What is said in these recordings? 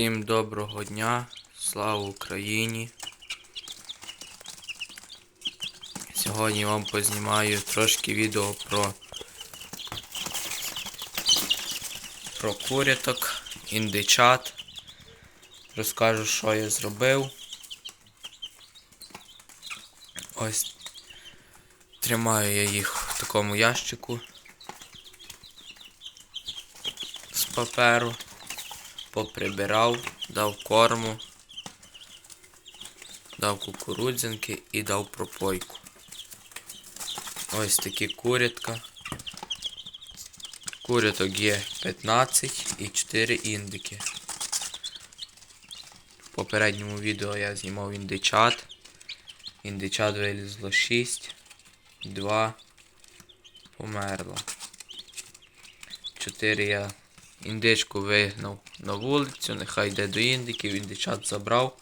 Всім доброго дня, слава Україні. Сьогодні вам познімаю трошки відео про, про куряток, індичат. Розкажу, що я зробив. Ось тримаю я їх в такому ящику з паперу поприбирав, дав корму, дав кукурудзянки і дав пропойку. Ось такі курятка. Куряток є 15 і 4 індики. В попередньому відео я знімав індичат. Індичат вилізло 6, 2 померло. 4 я Індичку вигнав на вулицю, нехай йде до індиків, індичат забрав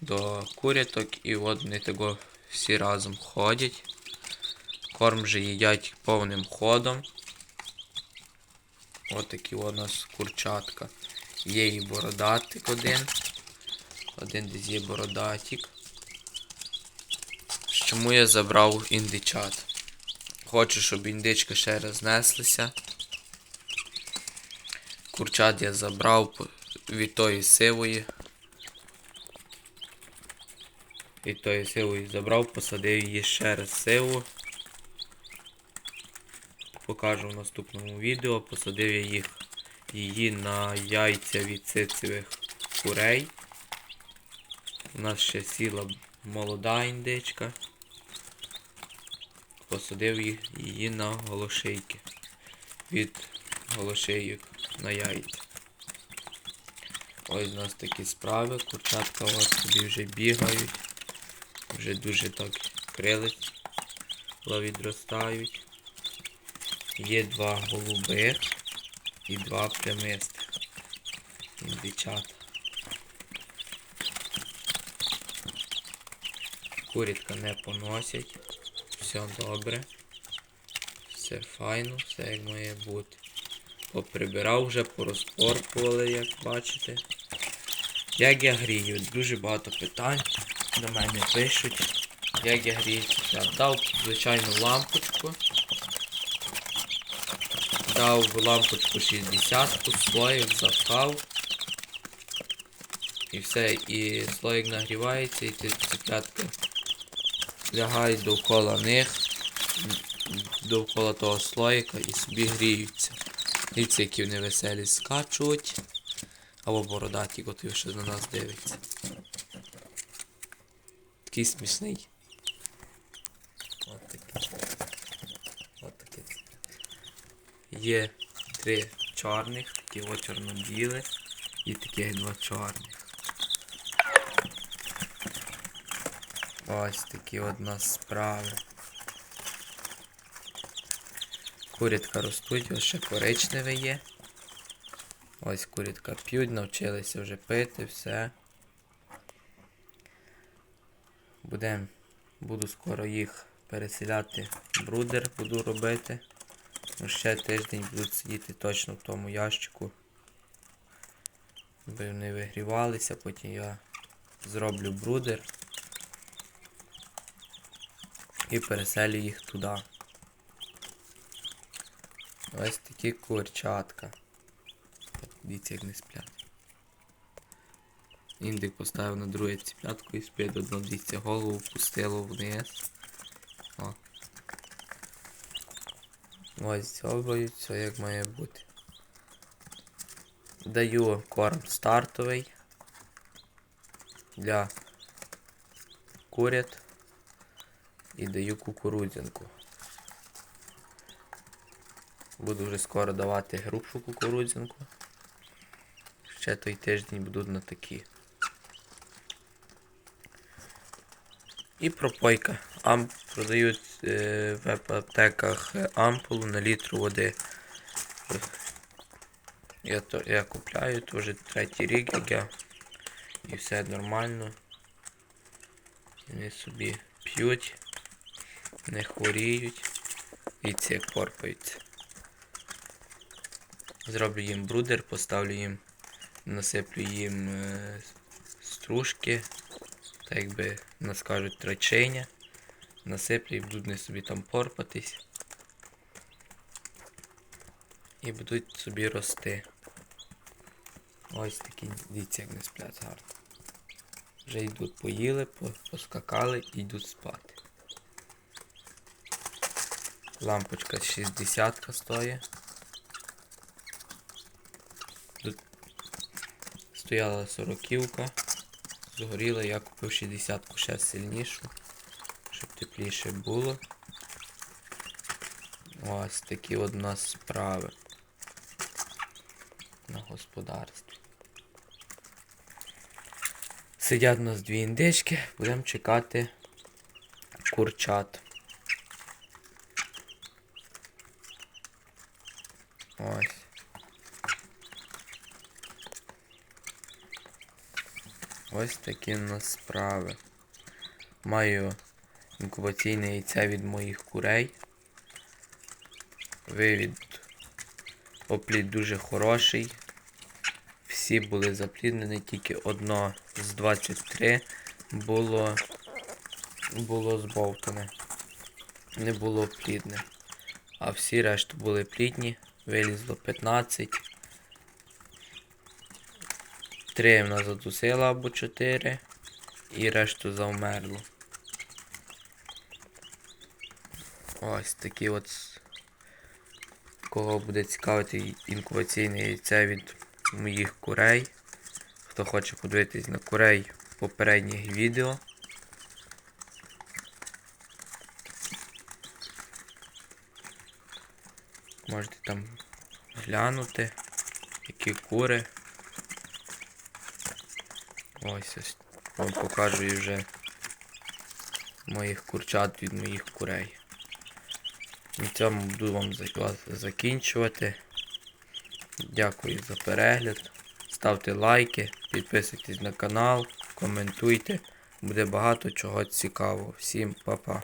до куряток і от вони того всі разом ходять. Корм же їдять повним ходом. Ось такі у нас курчатка. Є і бородатик один. Один десь є бородатик. Чому я забрав індичат? Хочу, щоб індичка ще рознеслися. Курчат я забрав від тої сивої. Від тої сивої забрав, посадив її ще раз сиву. Покажу в наступному відео. Посадив я їх її на яйця від цицевих курей. У нас ще сіла молода індичка. Посадив її на голошейки. Від голошейок на яйця. Ось у нас такі справи. Курчатка у вас собі вже бігають. Вже дуже так крились, відростають. Є два голубих і два прямистих. Індичата. Курітка не поносять. Все добре. Все файно, все як має бути. Поприбирав вже, порозпорпували, як бачите. Як я грію? Дуже багато питань до мене пишуть. Як я грію ця. Дав звичайну лампочку. Дав лампочку 60, слоїк запхав. І все, і слоїк нагрівається, і ці цеплятки лягають довкола них, довкола того слоїка і собі гріються. Дивіться, які вони веселі скачуть. Або бородаті, котрий ще на нас дивиться. Такий смішний. От такий. От такий. Є три чорних, такі от чорно-білі і таких два чорних. Ось такі нас справи. Курятка ростуть, ось ще коричневе є. Ось курятка п'ють, навчилися вже пити, все. Будем, буду скоро їх переселяти брудер, буду робити. Ще тиждень будуть сидіти точно в тому ящику. Аби вони вигрівалися, потім я зроблю брудер і переселю їх туди. Ось такі курчатка. Дивіться, як не сплять. Індик поставив на друге цеплятку і спить одно дивіться, голову пустило вниз. О. Ось дзьобають, все як має бути. Даю корм стартовий для курят і даю кукурудзянку. Буду вже скоро давати грубшу кукурудзянку. Ще той тиждень будуть на такі. І пропойка. Ам продають е, в аптеках ампулу на літру води. Я, то, я купляю, то вже третій рік, як я. І все нормально. Вони собі п'ють, не хворіють і ці порпаються. Зроблю їм брудер, поставлю їм насиплю їм е, стружки, так якби нас кажуть трачиня. Насиплю і будуть вони собі там порпатись. І будуть собі рости. Ось такі, дивіться, як не сплять гарно. Вже йдуть поїли, поскакали і йдуть спати. Лампочка 60 стоїть. Стояла сороківка. Згоріла, я купив 60-ку ще сильнішу, щоб тепліше було. Ось такі от у нас справи на господарстві. Сидять у нас дві індички, будемо чекати курчат. Ось. Ось такі у нас справи. Маю інкубаційне яйце від моїх курей. Вивід оплід дуже хороший. Всі були запліднені, тільки одно з 23 було, було збовтане. Не було плідне. А всі решту були плідні. Вилізло 15. Три в нас задусило або 4. І решту завмерло. Ось такі от. Кого буде цікавити інкубаційне яйце від моїх курей. Хто хоче подивитись на курей попередніх відео. Можете там глянути, які кури. Ось ось вам покажу і вже моїх курчат від моїх курей. На цьому буду вам закінчувати. Дякую за перегляд. Ставте лайки, підписуйтесь на канал, коментуйте. Буде багато чого цікавого. Всім па-па.